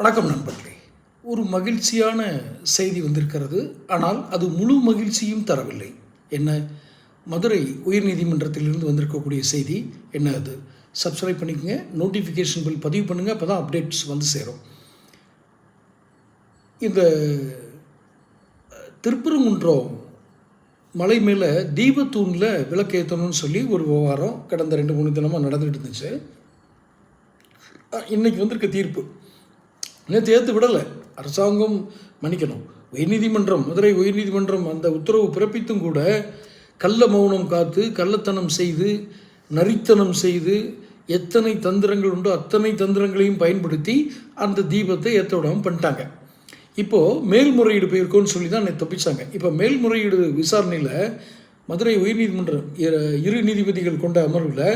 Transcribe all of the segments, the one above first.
வணக்கம் நண்பர்களே. ஒரு மகிழ்ச்சியான செய்தி வந்திருக்கிறது. ஆனால் அது முழு மகிழ்ச்சியும் தரவில்லை. என்ன? மதுரை உயர்நீதிமன்றத்திலிருந்து வந்திருக்கக்கூடிய செய்தி என்ன அது? சப்ஸ்கிரைப் பண்ணிக்கங்க. நோட்டிஃபிகேஷன் பில் பதிவு பண்ணுங்கள் அப்போ தான் அப்டேட்ஸ் வந்து சேரும். இந்த திருப்பரங்குன்றம் மலை மேலே தீபத்தூணில் விளக்கேற்றணும்னு சொல்லி ஒரு விவகாரம் கடந்த ரெண்டு மூணு தினமாக நடந்துகிட்டு இருந்துச்சு. இன்றைக்கி வந்திருக்க தீர்ப்பு. நேற்று ஏற்று விடலை. அரசாங்கம் மன்னிக்கணும். உயர்நீதிமன்றம் மதுரை உயர்நீதிமன்றம் அந்த உத்தரவு பிறப்பித்தும் கூட கள்ள மௌனம் காத்து கள்ளத்தனம் செய்து நரித்தனம் செய்து எத்தனை தந்திரங்கள் உண்டோ அத்தனை தந்திரங்களையும் பயன்படுத்தி அந்த தீபத்தை ஏற்ற விடாமல் பண்ணிட்டாங்க. இப்போது மேல்முறையீடு போயிருக்கோன்னு சொல்லி தான் நேற்று தப்பிச்சாங்க. இப்போ மேல்முறையீடு விசாரணையில் மதுரை உயர்நீதிமன்றம் இரு நீதிபதிகள் கொண்ட அமர்வில்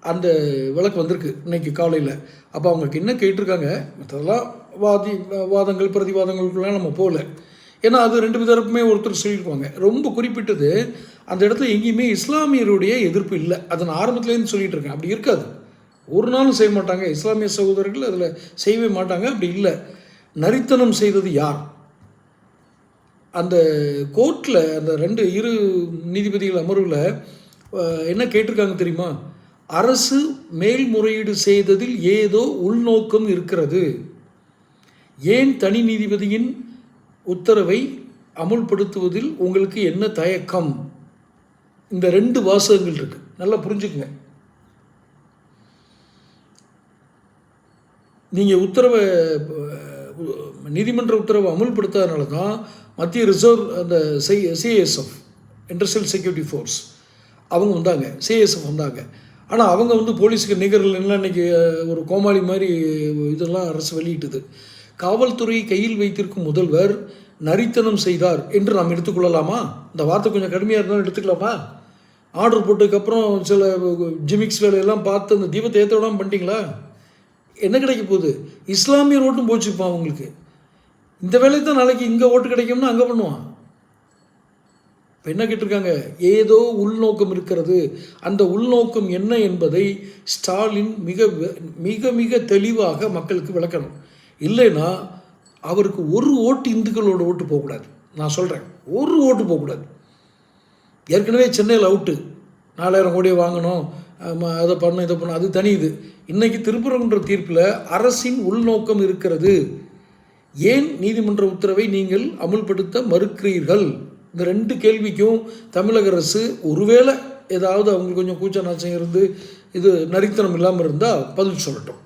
அந்த விளக்கு வந்திருக்கு இன்னைக்கு காலையில். அப்போ அவங்களுக்கு என்ன கேட்டிருக்காங்க? மற்றதெல்லாம் வாதி வாதங்கள் பிரதிவாதங்களுக்குலாம் நம்ம போகல. ஏன்னா அது ரெண்டு தரப்புமே ஒருத்தர் சொல்லியிருப்பாங்க. ரொம்ப குறிப்பிட்டது அந்த இடத்துல எங்கேயுமே இஸ்லாமியருடைய எதிர்ப்பு இல்லை. அதை நான் ஆரம்பத்துலேருந்து சொல்லிட்டு இருக்கேன். அப்படி இருக்காது. ஒரு நாளும் செய்ய மாட்டாங்க. இஸ்லாமிய சகோதரர்கள் அதில் செய்யவே மாட்டாங்க. அப்படி இல்லை. நரித்தனம் செய்தது யார்? அந்த கோர்ட்டில் அந்த ரெண்டு இரு நீதிபதிகள் அமர்வில் என்ன கேட்டிருக்காங்க தெரியுமா? அரசு மேல்முறையீடு செய்ததில் ஏதோ உள்நோக்கம் இருக்கிறது. ஏன் தனி நீதிபதியின் உத்தரவை அமுல்படுத்துவதில் உங்களுக்கு என்ன தயக்கம்? இந்த ரெண்டு வாசகங்கள் இருக்கு. நல்லா புரிஞ்சுக்குங்க. நீங்கள் உத்தரவை நீதிமன்ற உத்தரவை அமுல்படுத்தாதனால தான் மத்திய ரிசர்வ் அந்த சிஎஸ்எஃப் இண்டஸ்ட்ரியல் செக்யூரிட்டி ஃபோர்ஸ் அவங்க வந்தாங்க. சிஎஸ்எஃப் வந்தாங்க. ஆனால் அவங்க வந்து போலீஸுக்கு நிகரில் என்ன இன்னைக்கு ஒரு கோமாளி மாதிரி இதெல்லாம் அரசு வெளியிட்டது. காவல்துறை கையில் வைத்திருக்கும் முதல்வர் நரித்தனம் செய்தார் என்று நாம் எடுத்துக்கொள்ளலாமா? இந்த வார்த்தை கொஞ்சம் கடுமையாக இருந்தாலும் எடுத்துக்கலாமா? ஆர்டர் போட்டதுக்கப்புறம் சில ஜிமிக்ஸ் வேலையெல்லாம் பார்த்து அந்த தீபத்தை ஏற்ற விடாமல் பண்ணிட்டீங்களா? என்ன கிடைக்க போகுது? இஸ்லாமியர் ஓட்டும் போச்சுப்பான் அவங்களுக்கு. இந்த வேலையை தான் நாளைக்கு இங்கே ஓட்டு கிடைக்கும்னா அங்கே பண்ணுவான். இப்போ என்ன கேட்டிருக்காங்க? ஏதோ உள்நோக்கம் இருக்கிறது. அந்த உள்நோக்கம் என்ன என்பதை ஸ்டாலின் மிக மிக மிக தெளிவாக மக்களுக்கு விளக்கணும். இல்லைன்னா அவருக்கு ஒரு ஓட்டு இந்துக்களோட ஓட்டு போகக்கூடாது. நான் சொல்கிறேன் ஒரு ஓட்டு போகக்கூடாது. ஏற்கனவே சென்னையில் அவுட்டு. நாலாயிரம் கோடியை வாங்கணும். அதை பண்ண இதை பண்ண அது தனி இது. இன்றைக்கி திருப்பரங்குன்ற தீர்ப்பில் அரசின் உள்நோக்கம் இருக்கிறது. ஏன் நீதிமன்ற உத்தரவை நீங்கள் அமுல்படுத்த மறுக்கிறீர்கள்? இந்த ரெண்டு கேள்விக்கும் தமிழக அரசு ஒருவேளை ஏதாவது அவங்களுக்கு கொஞ்சம் கூச்ச நாச்சம் இருந்து இது நரித்தனம் இல்லாமல் இருந்தால் பதில் சொல்லட்டும்.